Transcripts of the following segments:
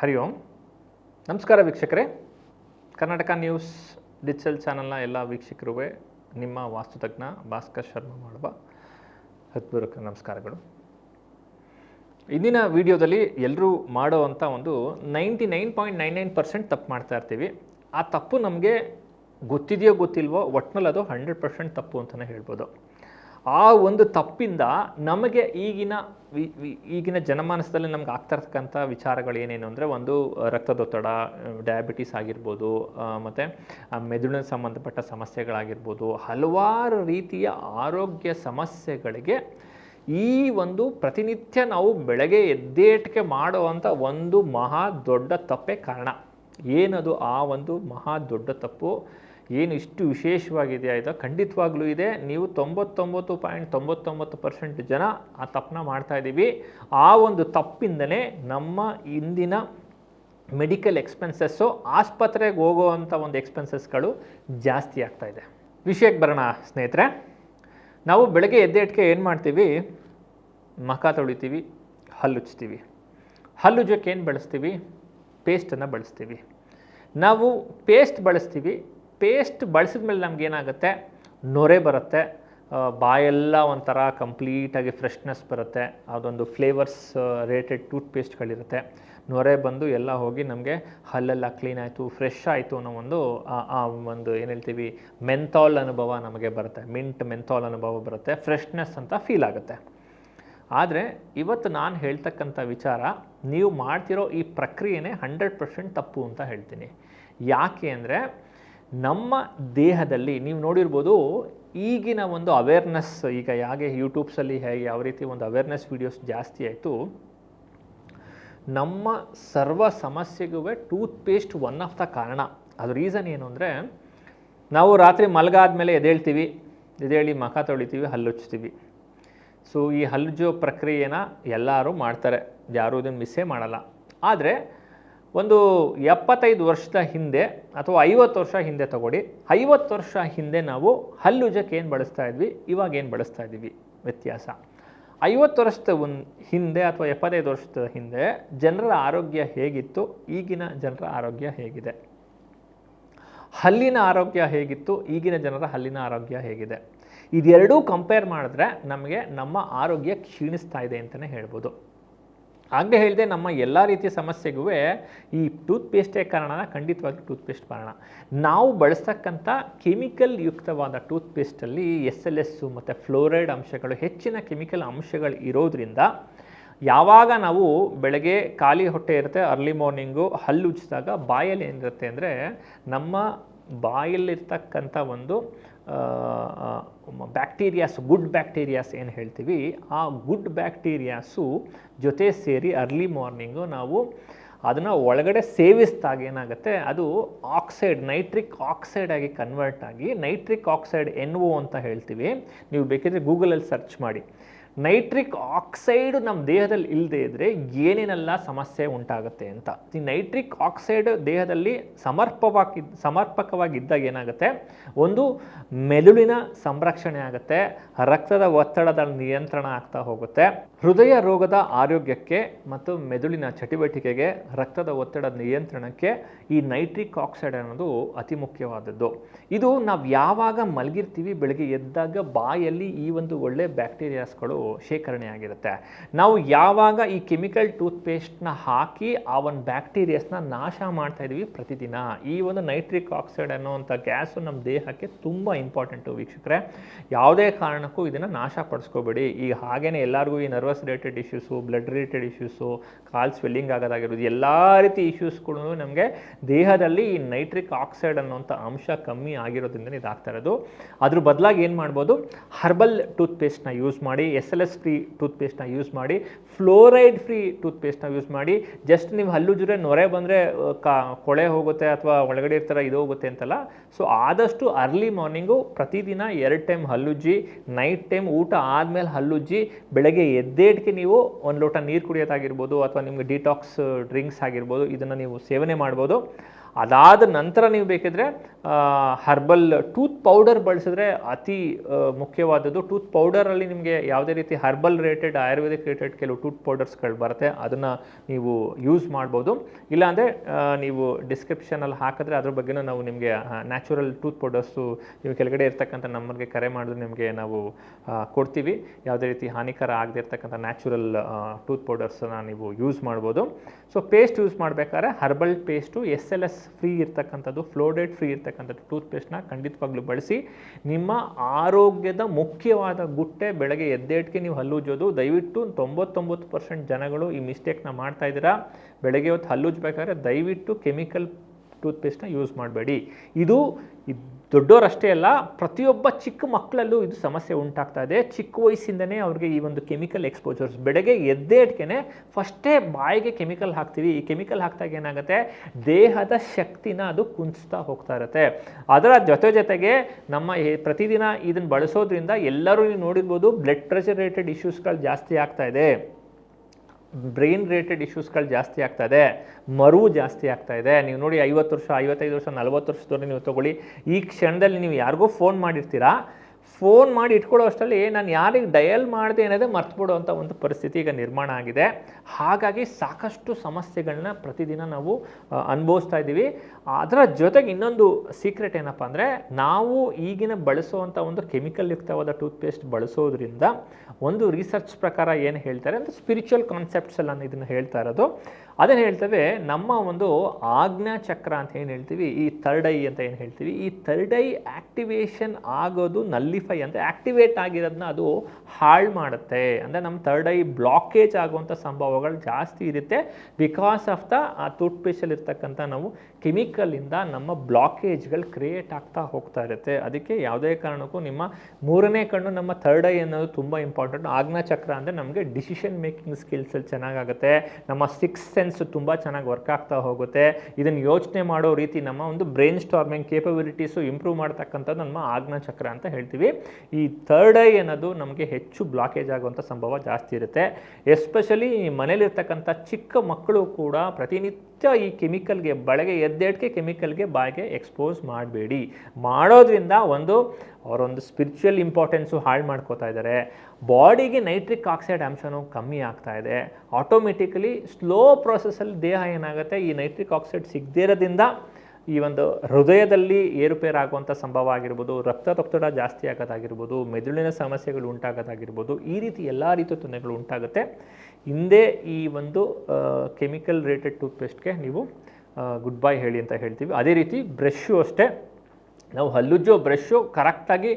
ಹರಿ ಓಂ. ನಮಸ್ಕಾರ ವೀಕ್ಷಕರೇ. Karnataka news digital ಚಾನಲ್ನ ಎಲ್ಲ ವೀಕ್ಷಕರು ನಿಮ್ಮ ವಾಸ್ತುತಜ್ಞ ಭಾಸ್ಕರ್ ಶರ್ಮಾ ಮಾಡುವ ಹೃತ್ಪೂರ್ವಕ ನಮಸ್ಕಾರಗಳು. ಇಂದಿನ ವಿಡಿಯೋದಲ್ಲಿ ಎಲ್ಲರೂ ಮಾಡೋವಂಥ ಒಂದು ninety nine point nine nine percent ತಪ್ಪು ಮಾಡ್ತಾ ಇರ್ತೀವಿ. ಆ ತಪ್ಪು ನಮಗೆ ಗೊತ್ತಿದೆಯೋ ಗೊತ್ತಿಲ್ವೋ, ಒಟ್ನಲ್ಲಿ ಅದು ಹಂಡ್ರೆಡ್ ಪರ್ಸೆಂಟ್ ತಪ್ಪು ಅಂತಲೇ ಹೇಳ್ಬೋದು. ಆ ಒಂದು ತಪ್ಪಿಂದ ನಮಗೆ ಈಗಿನ ಈಗಿನ ಜನಮಾನಸದಲ್ಲಿ ನಮ್ಗೆ ಆಗ್ತಾ ಇರ್ತಕ್ಕಂಥ ವಿಚಾರಗಳು ಏನೇನು ಅಂದರೆ ಒಂದು ರಕ್ತದೊತ್ತಡ ಡಯಾಬಿಟಿಸ್ ಆಗಿರ್ಬೋದು ಮತ್ತು ಮೆದುಳಿನ ಸಂಬಂಧಪಟ್ಟ ಸಮಸ್ಯೆಗಳಾಗಿರ್ಬೋದು, ಹಲವಾರು ರೀತಿಯ ಆರೋಗ್ಯ ಸಮಸ್ಯೆಗಳಿಗೆ ಈ ಒಂದು ಪ್ರತಿನಿತ್ಯ ನಾವು ಬೆಳಗ್ಗೆ ಎದ್ದೇಟಿಕೆ ಮಾಡುವಂಥ ಒಂದು ಮಹಾ ದೊಡ್ಡ ತಪ್ಪೇ ಕಾರಣ. ಏನದು ಆ ಒಂದು ಮಹಾ ದೊಡ್ಡ ತಪ್ಪು? ಏನು ಇಷ್ಟು ವಿಶೇಷವಾಗಿದೆ ಆಯಿತಾ? ಖಂಡಿತವಾಗ್ಲೂ ಇದೆ. ನೀವು ತೊಂಬತ್ತೊಂಬತ್ತು ಪಾಯಿಂಟ್ ತೊಂಬತ್ತೊಂಬತ್ತು ಪರ್ಸೆಂಟ್ ಜನ ಆ ತಪ್ಪನ್ನ ಮಾಡ್ತಾ ಇದ್ದೀವಿ. ಆ ಒಂದು ತಪ್ಪಿಂದಲೇ ನಮ್ಮ ಇಂದಿನ ಮೆಡಿಕಲ್ ಎಕ್ಸ್ಪೆನ್ಸಸ್ಸು ಆಸ್ಪತ್ರೆಗೆ ಹೋಗೋವಂಥ ಒಂದು ಎಕ್ಸ್ಪೆನ್ಸಸ್ಗಳು ಜಾಸ್ತಿ ಆಗ್ತಾ ಇದೆ. ವಿಷಯಕ್ಕೆ ಬರೋಣ ಸ್ನೇಹಿತರೆ. ನಾವು ಬೆಳಗ್ಗೆ ಎದ್ದೇಟ್ಗೆ ಏನು ಮಾಡ್ತೀವಿ? ಮಖ ತೊಳಿತೀವಿ ಹಲ್ಲುಚ್ತೀವಿ ಹಲ್ಲುಜಕ್ಕೆ ಏನು ಬಳಸ್ತೀವಿ? ಪೇಸ್ಟನ್ನು ಬಳಸ್ತೀವಿ. ನಾವು ಪೇಸ್ಟ್ ಬಳಸ್ತೀವಿ ಪೇಸ್ಟ್ ಬಳಸಿದ ಮೇಲೆ ನಮಗೇನಾಗುತ್ತೆ ನೊರೆ ಬರುತ್ತೆ. ಬಾಯೆಲ್ಲ ಒಂಥರ ಕಂಪ್ಲೀಟಾಗಿ ಫ್ರೆಶ್ನೆಸ್ ಬರುತ್ತೆ. ಅದೊಂದು ಫ್ಲೇವರ್ಸ್ ರೇಟೆಡ್ ಟೂತ್ಪೇಸ್ಟ್ಗಳಿರುತ್ತೆ. ನೊರೆ ಬಂದು ಎಲ್ಲ ಹೋಗಿ ನಮಗೆ ಹಲ್ಲೆಲ್ಲ ಕ್ಲೀನ್ ಆಯಿತು, ಫ್ರೆಶ್ ಆಯಿತು ಅನ್ನೋ ಒಂದು ಆ ಒಂದು ಏನು ಹೇಳ್ತೀವಿ, ಮೆಂಥಾಲ್ ಅನುಭವ ನಮಗೆ ಬರುತ್ತೆ. ಮಿಂಟ್ ಮೆಂಥಾಲ್ ಅನುಭವ ಬರುತ್ತೆ. ಫ್ರೆಶ್ನೆಸ್ ಅಂತ ಫೀಲ್ ಆಗುತ್ತೆ. ಆದರೆ ಇವತ್ತು ನಾನು ಹೇಳ್ತಕ್ಕಂಥ ವಿಚಾರ, ನೀವು ಮಾಡ್ತಿರೋ ಈ ಪ್ರಕ್ರಿಯೆನೇ ಹಂಡ್ರೆಡ್ ಪರ್ಸೆಂಟ್ ತಪ್ಪು ಅಂತ ಹೇಳ್ತೀನಿ. ಯಾಕೆ ಅಂದರೆ ನಮ್ಮ ದೇಹದಲ್ಲಿ ನೀವು ನೋಡಿರ್ಬೋದು ಈಗಿನ ಒಂದು ಅವೇರ್ನೆಸ್ ಈಗ ಹೇಗೆ ಯೂಟ್ಯೂಬ್ಸಲ್ಲಿ ಹೇಗೆ ಯಾವ ರೀತಿ ಒಂದು ಅವೇರ್ನೆಸ್ ವೀಡಿಯೋಸ್ ಜಾಸ್ತಿ ಆಯಿತು, ನಮ್ಮ ಸರ್ವ ಸಮಸ್ಯೆಗೂ tooth paste one of the ಕಾರಣ. ಅದು ರೀಸನ್ ಏನು ಅಂದರೆ, ನಾವು ರಾತ್ರಿ ಮಲಗಾದ ಮೇಲೆ ಎದೇಳ್ತೀವಿ ಎದೇಳಿ ಮಖ ತೊಳಿತೀವಿ, ಹಲ್ಲುಚ್ತೀವಿ. ಸೊ ಈ ಹಲ್ಲುಜ್ಜೋ ಪ್ರಕ್ರಿಯೆನ ಎಲ್ಲರೂ ಮಾಡ್ತಾರೆ, ಯಾರೂ ಇದನ್ನು ಮಿಸ್ಸೇ ಮಾಡಲ್ಲ. ಆದರೆ ಒಂದು ಎಪ್ಪತ್ತೈದು ವರ್ಷದ ಹಿಂದೆ ಅಥವಾ ಐವತ್ತು ವರ್ಷ ಹಿಂದೆ ತಗೊಳ್ಳಿ. ಐವತ್ತು ವರ್ಷ ಹಿಂದೆ ನಾವು ಹಲ್ಲುಜಕ್ಕೆ ಏನು ಬಳಸ್ತಾ ಇದ್ವಿ? ಇವಾಗ ಏನು ಬಳಸ್ತಾ ಇದ್ದೀವಿ? ವ್ಯತ್ಯಾಸ. ಐವತ್ತು ವರ್ಷದ ಒಂದು ಹಿಂದೆ ಅಥವಾ ಎಪ್ಪತ್ತೈದು ವರ್ಷದ ಹಿಂದೆ ಜನರ ಆರೋಗ್ಯ ಹೇಗಿತ್ತು? ಈಗಿನ ಜನರ ಆರೋಗ್ಯ ಹೇಗಿದೆ? ಹಲ್ಲಿನ ಆರೋಗ್ಯ ಹೇಗಿತ್ತು? ಈಗಿನ ಜನರ ಹಲ್ಲಿನ ಆರೋಗ್ಯ ಹೇಗಿದೆ? ಇದೆರಡೂ ಕಂಪೇರ್ ಮಾಡಿದ್ರೆ ನಮಗೆ ನಮ್ಮ ಆರೋಗ್ಯ ಕ್ಷೀಣಿಸ್ತಾ ಇದೆ ಅಂತಲೇ ಹೇಳ್ಬೋದು. ಆಗಲೇ ಹೇಳಿದೆ ನಮ್ಮ ಎಲ್ಲ ರೀತಿಯ ಸಮಸ್ಯೆಗೂ ಈ ಟೂತ್ಪೇಸ್ಟೇ ಕಾರಣ ಖಂಡಿತವಾಗಿ ಟೂತ್ಪೇಸ್ಟ್ ಕಾರಣ ನಾವು ಬಳಸ್ತಕ್ಕಂಥ ಕೆಮಿಕಲ್ ಯುಕ್ತವಾದ ಟೂತ್ಪೇಸ್ಟಲ್ಲಿ ಎಸ್ ಎಲ್ ಎಸ್ಸು ಮತ್ತು ಫ್ಲೋರೈಡ್ ಅಂಶಗಳು ಹೆಚ್ಚಿನ ಕೆಮಿಕಲ್ ಅಂಶಗಳು ಇರೋದ್ರಿಂದ ಯಾವಾಗ ನಾವು ಬೆಳಗ್ಗೆ ಖಾಲಿ ಹೊಟ್ಟೆ ಇರುತ್ತೆ, ಅರ್ಲಿ ಮಾರ್ನಿಂಗು ಹಲ್ಲು ಉಜ್ಜಿದಾಗ ಬಾಯಲ್ಲಿ ಏನಿರುತ್ತೆ ಅಂದರೆ ನಮ್ಮ ಬಾಯಲ್ಲಿರ್ತಕ್ಕಂಥ ಒಂದು ಬ್ಯಾಕ್ಟೀರಿಯಾಸ್ ಗುಡ್ ಬ್ಯಾಕ್ಟೀರಿಯಾಸ್ ಏನು ಹೇಳ್ತೀವಿ, ಆ ಗುಡ್ ಬ್ಯಾಕ್ಟೀರಿಯಾಸು ಜೊತೆ ಸೇರಿ ಅರ್ಲಿ ಮಾರ್ನಿಂಗು ನಾವು ಅದನ್ನು ಒಳಗಡೆ ಸೇವಿಸಿದಾಗ ಏನಾಗುತ್ತೆ, ಅದು ಆಕ್ಸೈಡ್ ನೈಟ್ರಿಕ್ ಆಕ್ಸೈಡ್ ಆಗಿ ಕನ್ವರ್ಟ್ ಆಗಿ ನೈಟ್ರಿಕ್ ಆಕ್ಸೈಡ್ ಎನ್ ಒ ಅಂತ ಹೇಳ್ತೀವಿ. ನೀವು ಬೇಕಿದ್ರೆ ಗೂಗಲಲ್ಲಿ ಸರ್ಚ್ ಮಾಡಿ. ನೈಟ್ರಿಕ್ ಆಕ್ಸೈಡ್ ನಮ್ಮ ದೇಹದಲ್ಲಿ ಇಲ್ಲದೆ ಇದ್ದರೆ ಏನೇನೆಲ್ಲ ಸಮಸ್ಯೆ ಉಂಟಾಗುತ್ತೆ ಅಂತ. ಈ ನೈಟ್ರಿಕ್ ಆಕ್ಸೈಡ್ ದೇಹದಲ್ಲಿ ಸಮರ್ಪವಾಗಿ ಸಮರ್ಪಕವಾಗಿದ್ದಾಗ ಏನಾಗುತ್ತೆ? ಒಂದು ಮೆದುಳಿನ ಸಂರಕ್ಷಣೆ ಆಗುತ್ತೆ, ರಕ್ತದ ಒತ್ತಡದ ನಿಯಂತ್ರಣ ಆಗ್ತಾ ಹೋಗುತ್ತೆ. ಹೃದಯ ರೋಗದ ಆರೋಗ್ಯಕ್ಕೆ ಮತ್ತು ಮೆದುಳಿನ ಚಟುವಟಿಕೆಗೆ ರಕ್ತದ ಒತ್ತಡ ನಿಯಂತ್ರಣಕ್ಕೆ ಈ ನೈಟ್ರಿಕ್ ಆಕ್ಸೈಡ್ ಅನ್ನೋದು ಅತಿ ಮುಖ್ಯವಾದದ್ದು. ಇದು ನಾವು ಯಾವಾಗ ಮಲಗಿರ್ತೀವಿ ಬೆಳಗ್ಗೆ ಎದ್ದಾಗ ಬಾಯಲ್ಲಿ ಈ ಒಂದು ಒಳ್ಳೆ ಬ್ಯಾಕ್ಟೀರಿಯಾಸ್ಗಳು ಶೇಖರಣೆಯಾಗಿರುತ್ತೆ. ನಾವು ಯಾವಾಗ ಈ ಕೆಮಿಕಲ್ ಟೂತ್ಪೇಸ್ಟ್ನ ಹಾಕಿ ಆ ಒಂದು ಬ್ಯಾಕ್ಟೀರಿಯಾಸ್ನ ನಾಶ ಮಾಡ್ತಾ ಇದ್ದೀವಿ ಪ್ರತಿದಿನ, ಈ ಒಂದು ನೈಟ್ರಿಕ್ ಆಕ್ಸೈಡ್ ಅನ್ನೋವಂಥ ಗ್ಯಾಸು ನಮ್ಮ ದೇಹಕ್ಕೆ ತುಂಬ ಇಂಪಾರ್ಟೆಂಟು ವೀಕ್ಷಕರೇ. ಯಾವುದೇ ಕಾರಣಕ್ಕೂ ಇದನ್ನು ನಾಶ ಪಡಿಸ್ಕೋಬೇಡಿ ಈಗ ಹಾಗೇನೆ ಎಲ್ಲರಿಗೂ ಈ nervous related issues, blood related issues, ಕಾಲ್ ಸ್ವೆಲ್ಲಿಂಗ್ ಆಗೋದಾಗಿರ್ಬೋದು ಎಲ್ಲ ರೀತಿ ಇಶ್ಯೂಸ್ಗಳು ನಮಗೆ ದೇಹದಲ್ಲಿ ಈ ನೈಟ್ರಿಕ್ ಆಕ್ಸೈಡ್ ಅನ್ನೋಂಥ ಅಂಶ ಕಮ್ಮಿ ಆಗಿರೋದ್ರಿಂದ ಇದಾಗ್ತಾ ಇರೋದು. ಅದ್ರ ಬದಲಾಗಿ ಏನು ಮಾಡ್ಬೋದು? ಹರ್ಬಲ್ ಟೂತ್ಪೇಸ್ಟ್ನ ಯೂಸ್ ಮಾಡಿ, ಎಸ್ ಎಲ್ ಎಸ್ ಫ್ರೀ ಟೂತ್ಪೇಸ್ಟ್ನ ಯೂಸ್ ಮಾಡಿ, ಫ್ಲೋರೈಡ್ ಫ್ರೀ ಟೂತ್ಪೇಸ್ಟ್ನ ಯೂಸ್ ಮಾಡಿ, ಜಸ್ಟ್ ನೀವು ಹಲ್ಲು ಜುರೆ ನೊರೆ ಬಂದರೆ ಕಾ, ಕೊಳೆ ಹೋಗುತ್ತೆ ಅಥವಾ ಒಳಗಡೆ ಇರ್ತಾರ ಇದು ಹೋಗುತ್ತೆ ಅಂತಲ್ಲ. ಸೊ ಆದಷ್ಟು ಅರ್ಲಿ ಮಾರ್ನಿಂಗು ಪ್ರತಿದಿನ ಎರಡು ಟೈಮ್ ಹಲ್ಲುಜ್ಜಿ, ನೈಟ್ ಟೈಮ್ ಊಟ ಆದಮೇಲೆ ಹಲ್ಲುಜ್ಜಿ, ಬೆಳಗ್ಗೆ ಎದ್ದೇಟ್ಗೆ ನೀವು ಒಂದು ಲೋಟ ನೀರು ಕುಡಿಯೋದಾಗಿರ್ಬೋದು ಅಥವಾ ನಿಮಗೆ ಡಿಟಾಕ್ಸ್ ಡ್ರಿಂಕ್ಸ್ ಆಗಿರ್ಬೋದು, ಇದನ್ನು ನೀವು ಸೇವನೆ ಮಾಡ್ಬೋದು. ಅದಾದ ನಂತರ ನೀವು ಬೇಕಿದ್ರೆ ಹರ್ಬಲ್ ಟೂತ್ ಪೌಡರ್ ಬಳಸಿದ್ರೆ ಅತಿ ಮುಖ್ಯವಾದದ್ದು. ಟೂತ್ ಪೌಡರಲ್ಲಿ ನಿಮಗೆ ಯಾವುದೇ ರೀತಿ ಹರ್ಬಲ್ ರೇಟೆಡ್ ಆಯುರ್ವೇದಿಕ್ ರೇಟೆಡ್ ಕೆಲವು ಟೂತ್ ಪೌಡರ್ಸ್ಗಳು ಬರುತ್ತೆ, ಅದನ್ನು ನೀವು ಯೂಸ್ ಮಾಡ್ಬೋದು. ಇಲ್ಲಾಂದರೆ ನೀವು ಡಿಸ್ಕ್ರಿಪ್ಷನಲ್ಲಿ ಹಾಕಿದ್ರೆ ಅದ್ರ ಬಗ್ಗೆನೂ ನಾವು ನಿಮಗೆ ನ್ಯಾಚುರಲ್ ಟೂತ್ ಪೌಡರ್ಸು ನೀವು ಕೆಳಗಡೆ ಇರ್ತಕ್ಕಂಥ ನಂಬರ್ಗೆ ಕರೆ ಮಾಡಿದ್ರೆ ನಿಮಗೆ ನಾವು ಕೊಡ್ತೀವಿ. ಯಾವುದೇ ರೀತಿ ಹಾನಿಕರ ಆಗದೆ ಇರ್ತಕ್ಕಂಥ ನ್ಯಾಚುರಲ್ ಟೂತ್ ಪೌಡರ್ಸನ್ನು ನೀವು ಯೂಸ್ ಮಾಡ್ಬೋದು. ಸೊ ಪೇಸ್ಟ್ ಯೂಸ್ ಮಾಡಬೇಕಾದ್ರೆ herbal paste S L S free ಇರ್ತಕ್ಕಂಥದ್ದು ಫ್ಲೋಡೇಟ್ ಫ್ರೀ ಇರ್ತಕ್ಕಂಥದ್ದು ಟೂತ್ ಪೇಸ್ಟ್ನ ಖಂಡಿತವಾಗ್ಲೂ ಬಳಸಿ ನಿಮ್ಮ ಆರೋಗ್ಯದ ಮುಖ್ಯವಾದ ಗುಟ್ಟೆ ಬೆಳಗ್ಗೆ ಎದ್ದೇಟ್ಗೆ ನೀವು ಹಲ್ಲುಜ್ಜೋದು, ದಯವಿಟ್ಟು ತೊಂಬತ್ತೊಂಬತ್ತು ಪರ್ಸೆಂಟ್ ಜನಗಳು ಈ ಮಿಸ್ಟೇಕ್ನ ಮಾಡ್ತಾ ಇದ್ದೀರಾ. ಬೆಳಗ್ಗೆ ಹೊತ್ತು ಹಲ್ಲುಜ್ಬೇಕಾದ್ರೆ ದಯವಿಟ್ಟು ಕೆಮಿಕಲ್ ಟೂತ್ಪೇಸ್ಟ್ನ ಯೂಸ್ ಮಾಡಬೇಡಿ. ಇದ್- ದೊಡ್ಡವರಷ್ಟೇ ಅಲ್ಲ, ಪ್ರತಿಯೊಬ್ಬ ಚಿಕ್ಕ ಮಕ್ಕಳಲ್ಲೂ ಇದು ಸಮಸ್ಯೆ ಉಂಟಾಗ್ತಾ ಇದೆ. ಚಿಕ್ಕ ವಯಸ್ಸಿಂದನೇ ಅವ್ರಿಗೆ ಈ ಒಂದು ಕೆಮಿಕಲ್ ಎಕ್ಸ್ಪೋಜರ್ಸ್ ಬೆಳಗ್ಗೆ ಎದ್ದೇಟ್ಗೆ ಫಸ್ಟೇ ಬಾಯಿಗೆ ಕೆಮಿಕಲ್ ಹಾಕ್ತೀವಿ. ಈ ಕೆಮಿಕಲ್ ಹಾಕಿದಾಗ ಏನಾಗುತ್ತೆ? ದೇಹದ ಶಕ್ತಿನ ಅದು ಕುಂಚ್ತಾ ಹೋಗ್ತಾ ಇರುತ್ತೆ. ಅದರ ಜೊತೆ ಜೊತೆಗೆ ನಮ್ಮ ಪ್ರತಿದಿನ ಇದನ್ನು ಬಳಸೋದ್ರಿಂದ ಎಲ್ಲರೂ ನೀವು ನೋಡಿರ್ಬೋದು ಬ್ಲಡ್ ಪ್ರೆಷರ್ ರಿಲೇಟೆಡ್ ಇಶ್ಯೂಸ್ಗಳು ಜಾಸ್ತಿ ಆಗ್ತಾ ಇದೆ. ಬ್ರೈನ್ ರಿಲೇಟೆಡ್ ಇಶ್ಯೂಸ್ಗಳು ಜಾಸ್ತಿ ಆಗ್ತಾ ಇದೆ, ಮರು ಜಾಸ್ತಿ ಆಗ್ತಾ ಇದೆ. ನೀವು ನೋಡಿ ಐವತ್ತು ವರ್ಷ, ಐವತ್ತೈದು ವರ್ಷ, ನಲ್ವತ್ತು ವರ್ಷದವರೆಗೆ ನೀವು ತಗೊಳ್ಳಿ. ಈ ಕ್ಷಣದಲ್ಲಿ ನೀವು ಯಾರಿಗೋ ಫೋನ್ ಮಾಡಿರ್ತೀರಾ ಫೋನ್ ಮಾಡಿ ಇಟ್ಕೊಳ್ಳೋ ಅಷ್ಟರಲ್ಲಿ ನಾನು ಯಾರಿಗೆ ಡಯಲ್ ಮಾಡಿದೆ ಅನ್ನೋದೇ ಮರ್ತುಬಿಡುವಂಥ ಒಂದು ಪರಿಸ್ಥಿತಿ ಈಗ ನಿರ್ಮಾಣ ಆಗಿದೆ. ಹಾಗಾಗಿ ಸಾಕಷ್ಟು ಸಮಸ್ಯೆಗಳನ್ನ ಪ್ರತಿದಿನ ನಾವು ಅನುಭವಿಸ್ತಾ ಇದ್ದೀವಿ. ಅದರ ಜೊತೆಗೆ ಇನ್ನೊಂದು ಸೀಕ್ರೆಟ್ ಏನಪ್ಪ ಅಂದರೆ, ನಾವು ಈಗಿನ ಬಳಸುವಂಥ ಒಂದು ಕೆಮಿಕಲ್ ಯುಕ್ತವಾದ ಟೂತ್ಪೇಸ್ಟ್ ಬಳಸೋದ್ರಿಂದ ಒಂದು ರಿಸರ್ಚ್ ಪ್ರಕಾರ ಏನು ಹೇಳ್ತಾರೆ ಅಂದರೆ ಸ್ಪಿರಿಚುವಲ್ ಕಾನ್ಸೆಪ್ಟ್ಸ್ ಎಲ್ಲ ಇದನ್ನು ಹೇಳ್ತಾ ಇರೋದು. ಅದನ್ನು ಹೇಳ್ತೇವೆ, ನಮ್ಮ ಒಂದು ಆಜ್ಞಾ ಚಕ್ರ ಅಂತ ಏನು ಹೇಳ್ತೀವಿ? ಈ ಥರ್ಡ್ ಐ ಅಂತ ಏನು ಹೇಳ್ತೀವಿ? ಈ ಥರ್ಡ್ ಐ ಆಕ್ಟಿವೇಶನ್ ಆಗೋದು ನಲ್ಲಿಫೈ ಅಂದರೆ ಆಕ್ಟಿವೇಟ್ ಆಗಿರೋದನ್ನ ಅದು ಹಾಳು ಮಾಡುತ್ತೆ. ಅಂದರೆ ನಮ್ಮ ಥರ್ಡ್ ಐ ಬ್ಲಾಕೇಜ್ ಆಗುವಂಥ ಸಂಭವಗಳು ಜಾಸ್ತಿ ಇರುತ್ತೆ. ಬಿಕಾಸ್ ಆಫ್ ದ ಆ ಟೂತ್ಪೇಸ್ಟಲ್ಲಿ ಇರ್ತಕ್ಕಂಥ ನಾವು ಕೆಮಿಕಲಿಂದ ನಮ್ಮ ಬ್ಲಾಕೇಜ್ಗಳು ಕ್ರಿಯೇಟ್ ಆಗ್ತಾ ಹೋಗ್ತಾ ಇರುತ್ತೆ. ಅದಕ್ಕೆ ಯಾವುದೇ ಕಾರಣಕ್ಕೂ ನಿಮ್ಮ ಮೂರನೇ ಕಣ್ಣು ನಮ್ಮ ಥರ್ಡ್ ಐ ಅನ್ನೋದು ತುಂಬ ಇಂಪಾರ್ಟೆಂಟ್ ಆಗ್ನ ಚಕ್ರ ಅಂದರೆ ನಮಗೆ ಡಿಸಿಷನ್ ಮೇಕಿಂಗ್ ಸ್ಕಿಲ್ಸಲ್ಲಿ ಚೆನ್ನಾಗಾಗುತ್ತೆ. ನಮ್ಮ ಸಿಕ್ಸ್ ಸೆನ್ಸ್ ತುಂಬ ಚೆನ್ನಾಗಿ ವರ್ಕ್ ಆಗ್ತಾ ಹೋಗುತ್ತೆ. ಇದನ್ನು ಯೋಚನೆ ಮಾಡೋ ರೀತಿ ನಮ್ಮ ಒಂದು ಬ್ರೈನ್ ಸ್ಟಾರ್ಮಿಂಗ್ ಕೇಪಬಿಲಿಟೀಸು ಇಂಪ್ರೂವ್ ಮಾಡ್ತಕ್ಕಂಥದ್ದು ನಮ್ಮ ಆಗ್ನ ಚಕ್ರ ಅಂತ ಹೇಳ್ತೀವಿ. ಈ ಥರ್ಡ್ ಐ ಅನ್ನೋದು ನಮಗೆ ಹೆಚ್ಚು ಬ್ಲಾಕೇಜ್ ಆಗುವಂಥ ಸಂಭವ ಜಾಸ್ತಿ ಇರುತ್ತೆ. ಎಸ್ಪೆಷಲಿ ಮನೇಲಿರ್ತಕ್ಕಂಥ ಚಿಕ್ಕ ಮಕ್ಕಳು ಕೂಡ ಪ್ರತಿನಿತ್ಯ ಈ ಕೆಮಿಕಲ್ಗೆ ಬಳಗೆ ಎದ್ದೇಟ್ಗೆ ಕೆಮಿಕಲ್ಗೆ ಬಾಯಿಗೆ ಎಕ್ಸ್ಪೋಸ್ ಮಾಡಬೇಡಿ. ಮಾಡೋದ್ರಿಂದ ಒಂದು ಅವರೊಂದು ಸ್ಪಿರಿಚುವಲ್ ಇಂಪಾರ್ಟೆನ್ಸು ಹಾಳು ಮಾಡ್ಕೋತಾ ಇದ್ದಾರೆ. ಬಾಡಿಗೆ ನೈಟ್ರಿಕ್ ಆಕ್ಸೈಡ್ ಅಂಶನೂ ಕಮ್ಮಿ ಆಗ್ತಾ ಇದೆ. ಆಟೋಮೆಟಿಕಲಿ ಸ್ಲೋ ಪ್ರೊಸೆಸಲ್ಲಿ ದೇಹ ಏನಾಗುತ್ತೆ? ಈ ನೈಟ್ರಿಕ್ ಆಕ್ಸೈಡ್ ಸಿಗದೇ ಈ ಒಂದು ಹೃದಯದಲ್ಲಿ ಏರುಪೇರಾಗುವಂಥ ಸಂಭವ ಆಗಿರ್ಬೋದು ರಕ್ತದೊತ್ತಡ ಜಾಸ್ತಿ ಆಗೋದಾಗಿರ್ಬೋದು, ಮೆದುಳಿನ ಸಮಸ್ಯೆಗಳು ಉಂಟಾಗೋದಾಗಿರ್ಬೋದು, ಈ ರೀತಿ ಎಲ್ಲ ರೀತಿಯ ತೊಂದರೆಗಳು ಉಂಟಾಗುತ್ತೆ. ಹಿಂದೆ ಈ ಒಂದು ಕೆಮಿಕಲ್ ರೇಟೆಡ್ ಟೂತ್ಪೇಸ್ಟ್ಗೆ ನೀವು ಗುಡ್ ಬೈ ಹೇಳಿ ಅಂತ ಹೇಳ್ತೀವಿ. ಅದೇ ರೀತಿ ಬ್ರಷ್ಷು ಅಷ್ಟೇ. ನಾವು ಹಲ್ಲುಜ್ಜೋ ಬ್ರಷ್ಷು ಕರೆಕ್ಟಾಗಿ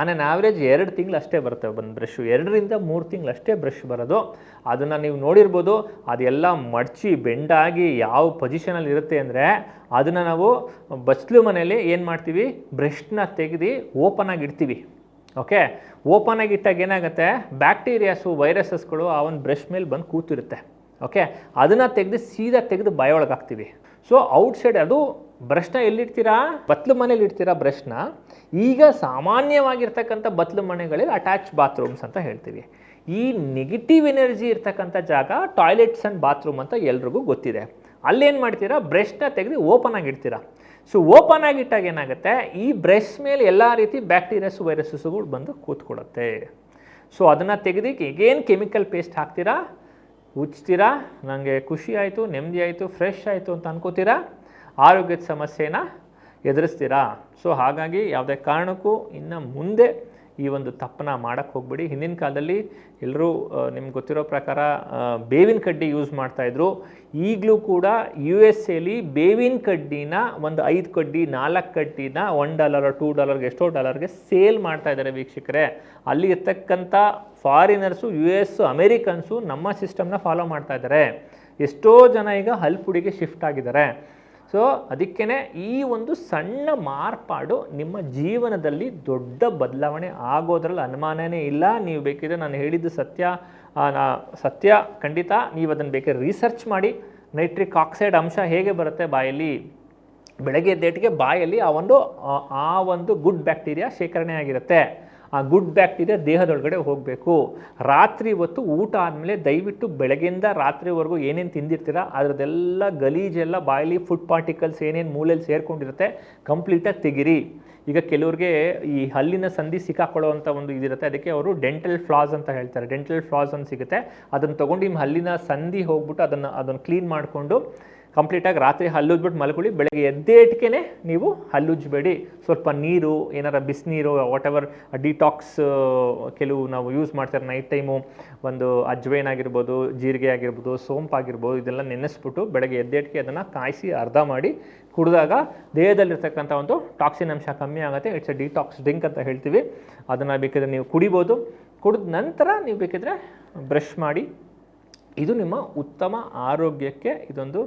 ಆನ್ ಆನ್ ಆವ್ರೇಜ್ ಎರಡು ತಿಂಗಳು ಅಷ್ಟೇ ಬರುತ್ತೆ ಒಂದು ಬ್ರಷ್ಷು ಎರಡರಿಂದ ಮೂರು ತಿಂಗಳು ಅಷ್ಟೇ ಬ್ರಷ್ ಬರೋದು. ಅದನ್ನು ನೀವು ನೋಡಿರ್ಬೋದು, ಅದೆಲ್ಲ ಮಡಚಿ ಬೆಂಡಾಗಿ ಯಾವ ಪೊಸಿಷನಲ್ಲಿ ಇರುತ್ತೆ ಅಂದರೆ ಅದನ್ನು ನಾವು ಬಚ್ಚಲು ಮನೆಯಲ್ಲಿ ಏನು ಮಾಡ್ತೀವಿ? ಬ್ರಷ್ನ ತೆಗೆದು ಓಪನ್ ಆಗಿ ಇಡ್ತೀವಿ. ಓಕೆ ಓಪನ್ ಆಗಿ ಇಟ್ಟಾಗ ಏನಾಗುತ್ತೆ? ಬ್ಯಾಕ್ಟೀರಿಯಾಸು ವೈರಸಸ್ಗಳು ಆ ಒಂದು ಬ್ರಷ್ ಮೇಲೆ ಬಂದು ಕೂತಿರುತ್ತೆ. ಓಕೆ ಅದನ್ನು ತೆಗೆದು ಸೀದಾ ತೆಗೆದು ಬಾಯೊಳಗೆ ಹಾಕ್ತೀವಿ. ಸೊ ಔಟ್ಸೈಡ್ ಅದು ಬ್ರಷ್ನ ಎಲ್ಲಿಡ್ತೀರಾ? ಬತ್ಲು ಮನೇಲಿ ಇಡ್ತೀರಾ ಬ್ರಷ್ನ ಈಗ ಸಾಮಾನ್ಯವಾಗಿರ್ತಕ್ಕಂಥ ಬತ್ಲು ಮನೆಗಳಲ್ಲಿ ಅಟ್ಯಾಚ್ ಬಾತ್ರೂಮ್ಸ್ ಅಂತ ಹೇಳ್ತೀವಿ. ಈ ನೆಗೆಟಿವ್ ಎನರ್ಜಿ ಇರ್ತಕ್ಕಂಥ ಜಾಗ ಟಾಯ್ಲೆಟ್ಸ್ ಆ್ಯಂಡ್ ಬಾತ್ರೂಮ್ ಅಂತ ಎಲ್ರಿಗೂ ಗೊತ್ತಿದೆ. ಅಲ್ಲೇನು ಮಾಡ್ತೀರಾ? ಬ್ರಷ್ನ ತೆಗೆದು ಓಪನ್ ಆಗಿಡ್ತೀರಾ ಸೊ ಓಪನ್ ಆಗಿಟ್ಟಾಗ ಏನಾಗುತ್ತೆ? ಈ ಬ್ರಷ್ ಮೇಲೆ ಎಲ್ಲ ರೀತಿ ಬ್ಯಾಕ್ಟೀರಿಯಾಸ್ ವೈರಸಸ್ಗಳು ಬಂದು ಕೂತ್ಕೊಡುತ್ತೆ ಸೊ ಅದನ್ನು ತೆಗೆದು ಈಗೇನು ಕೆಮಿಕಲ್ ಪೇಸ್ಟ್ ಹಾಕ್ತೀರಾ? ಉಜ್ತೀರಾ? ನನಗೆ ಖುಷಿ ಆಯಿತು, ನೆಮ್ಮದಿ ಆಯಿತು ಫ್ರೆಶ್ ಆಯಿತು ಅಂತ ಅನ್ಕೋತೀರಾ? ಆರೋಗ್ಯದ ಸಮಸ್ಯೆನ ಎದುರಿಸ್ತೀರಾ? ಸೊ ಹಾಗಾಗಿ ಯಾವುದೇ ಕಾರಣಕ್ಕೂ ಇನ್ನು ಮುಂದೆ ಈ ಒಂದು ತಪ್ಪನ್ನ ಮಾಡೋಕ್ಕೆ ಹೋಗ್ಬಿಡಿ. ಹಿಂದಿನ ಕಾಲದಲ್ಲಿ ಎಲ್ಲರೂ ನಿಮ್ಗೆ ಗೊತ್ತಿರೋ ಪ್ರಕಾರ ಬೇವಿನ ಕಡ್ಡಿ ಯೂಸ್ ಮಾಡ್ತಾಯಿದ್ರು ಈಗಲೂ ಕೂಡ ಯು ಎಸ್ ಎಲಿ ಬೇವಿನ ಕಡ್ಡಿನ ಒಂದು ಐದು ಕಡ್ಡಿ, ನಾಲ್ಕು ಕಡ್ಡಿನ ಒನ್ ಡಾಲರ್ ಟೂ ಡಾಲರ್ಗೆ ಎಷ್ಟೋ ಡಾಲರ್ಗೆ ಸೇಲ್ ಮಾಡ್ತಾ ಇದ್ದಾರೆ ವೀಕ್ಷಕರೇ. ಅಲ್ಲಿ ಇರ್ತಕ್ಕಂಥ ಫಾರಿನರ್ಸು ಯು ಎಸ್ ಅಮೇರಿಕನ್ಸು ನಮ್ಮ ಸಿಸ್ಟಮ್ನ ಫಾಲೋ ಮಾಡ್ತಾ ಇದ್ದಾರೆ. ಎಷ್ಟೋ ಜನ ಈಗ ಹಲ್ಪುಡಿಗೆ ಶಿಫ್ಟ್ ಆಗಿದ್ದಾರೆ. ಸೊ ಅದಕ್ಕೇ ಈ ಒಂದು ಸಣ್ಣ ಮಾರ್ಪಾಡು ನಿಮ್ಮ ಜೀವನದಲ್ಲಿ ದೊಡ್ಡ ಬದಲಾವಣೆ ಆಗೋದ್ರಲ್ಲಿ ಅನುಮಾನನೇ ಇಲ್ಲ. ನೀವು ಬೇಕಿದ್ರೆ ನಾನು ಹೇಳಿದ್ದು ಸತ್ಯ ನಾ, ಸತ್ಯ ಖಂಡಿತ ನೀವು ಅದನ್ನು ಬೇಕಾದ್ರೆ ರಿಸರ್ಚ್ ಮಾಡಿ. ನೈಟ್ರಿಕ್ ಆಕ್ಸೈಡ್ ಅಂಶ ಹೇಗೆ ಬರುತ್ತೆ ಬಾಯಲ್ಲಿ? ಬೆಳಗ್ಗೆ ಎದ್ದೇಟಿಗೆ ಬಾಯಲ್ಲಿ ಆ ಒಂದು ಆ ಒಂದು ಗುಡ್ ಬ್ಯಾಕ್ಟೀರಿಯಾ ಶೇಖರಣೆ ಆಗಿರುತ್ತೆ. ಆ ಗುಡ್ ಬ್ಯಾಕ್ಟೀರಿಯಾ ದೇಹದೊಳಗಡೆ ಹೋಗಬೇಕು. ರಾತ್ರಿ ಹೊತ್ತು ಊಟ ಆದಮೇಲೆ ದಯವಿಟ್ಟು ಬೆಳಗ್ಗೆಯಿಂದ ರಾತ್ರಿವರೆಗೂ ಏನೇನು ತಿಂದಿರ್ತೀರ ಅದರದೆಲ್ಲ ಗಲೀಜೆಲ್ಲ ಬಾಯಲ್ಲಿ ಫುಡ್ ಪಾರ್ಟಿಕಲ್ಸ್ ಏನೇನು ಮೂಲೆಯಲ್ಲಿ ಸೇರ್ಕೊಂಡಿರುತ್ತೆ ಕಂಪ್ಲೀಟಾಗಿ ತೆಗಿರಿ. ಈಗ ಕೆಲವ್ರಿಗೆ ಈ ಹಲ್ಲಿನ ಸಂಧಿ ಸಿಕ್ಕಾಕೊಳ್ಳುವಂಥ ಒಂದು ಇದಿರುತ್ತೆ, ಅದಕ್ಕೆ ಅವರು ಡೆಂಟಲ್ ಫ್ಲಾಸ್ ಅಂತ ಹೇಳ್ತಾರೆ. ಡೆಂಟಲ್ ಫ್ಲಾಸ್ ಅಂತ ಸಿಗುತ್ತೆ. ಅದನ್ನು ತೊಗೊಂಡು ನಿಮ್ಮ ಹಲ್ಲಿನ ಸಂಧಿ ಹೋಗ್ಬಿಟ್ಟು ಅದನ್ನು ಅದನ್ನು ಕ್ಲೀನ್ ಮಾಡಿಕೊಂಡು ಕಂಪ್ಲೀಟಾಗಿ ರಾತ್ರಿ ಹಲ್ಲುಜ್ಬಿಟ್ಟು ಮಲ್ಕೊಳ್ಳಿ, ಬೆಳಗ್ಗೆ ಎದ್ದೇಟ್ಕೆ ನೀವು ಹಲ್ಲುಜ್ಬೇಡಿ. ಸ್ವಲ್ಪ ನೀರು, ಏನಾರ ಬಿಸಿನೀರು ವಾಟ್ ಎವರ್ ಡಿಟಾಕ್ಸ್ ಕೆಲವು ನಾವು ಯೂಸ್ ಮಾಡ್ತಾರೆ. ನೈಟ್ ಟೈಮು ಒಂದು ಅಜ್ವೈನ್ ಆಗಿರ್ಬೋದು, ಜೀರಿಗೆ ಆಗಿರ್ಬೋದು, ಸೋಂಪು ಆಗಿರ್ಬೋದು, ಇದೆಲ್ಲ ನೆನೆಸ್ಬಿಟ್ಟು ಬೆಳಗ್ಗೆ ಎದ್ದೇಟ್ಕೆ ಅದನ್ನು ಕಾಯಿಸಿ ಅರ್ಧ ಮಾಡಿ ಕುಡಿದಾಗ ದೇಹದಲ್ಲಿರ್ತಕ್ಕಂಥ ಒಂದು ಟಾಕ್ಸಿನ್ ಅಂಶ ಕಮ್ಮಿ ಆಗುತ್ತೆ. ಇಟ್ಸ್ ಎ ಡಿಟಾಕ್ಸ್ ಡ್ರಿಂಕ್ ಅಂತ ಹೇಳ್ತೀವಿ. ಅದನ್ನು ಬೇಕಿದ್ರೆ ನೀವು ಕುಡಿಬೋದು. ಕುಡಿದ ನಂತರ ನೀವು ಬೇಕಿದ್ರೆ ಬ್ರಷ್ ಮಾಡಿ ಇದು ನಿಮ್ಮ ಉತ್ತಮ ಆರೋಗ್ಯಕ್ಕೆ ಇದೊಂದು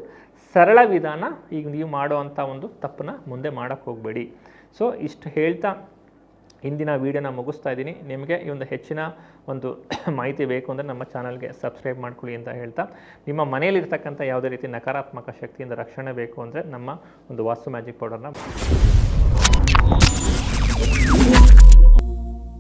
ಸರಳ ವಿಧಾನ. ಈಗ ನೀವು ಮಾಡುವಂಥ ಒಂದು ತಪ್ಪನ್ನ ಮುಂದೆ ಮಾಡೋಕ್ಕೆ ಹೋಗಬೇಡಿ. ಸೊ ಇಷ್ಟು ಹೇಳ್ತಾ ಇಂದಿನ ವೀಡಿಯೋನ ಮುಗಿಸ್ತಾ ಇದ್ದೀನಿ. ನಿಮಗೆ ಈ ಒಂದು ಹೆಚ್ಚಿನ ಒಂದು ಮಾಹಿತಿ ಬೇಕು ಅಂದರೆ ನಮ್ಮ ಚಾನಲ್ಗೆ ಸಬ್ಸ್ಕ್ರೈಬ್ ಮಾಡ್ಕೊಳ್ಳಿ ಅಂತ ಹೇಳ್ತಾ. ನಿಮ್ಮ ಮನೆಯಲ್ಲಿರ್ತಕ್ಕಂಥ ಯಾವುದೇ ರೀತಿ ನಕಾರಾತ್ಮಕ ಶಕ್ತಿಯಿಂದ ರಕ್ಷಣೆ ಬೇಕು ಅಂದರೆ ನಮ್ಮ ಒಂದು ವಾಸ್ತು ಮ್ಯಾಜಿಕ್ ಪೌಡರ್ನ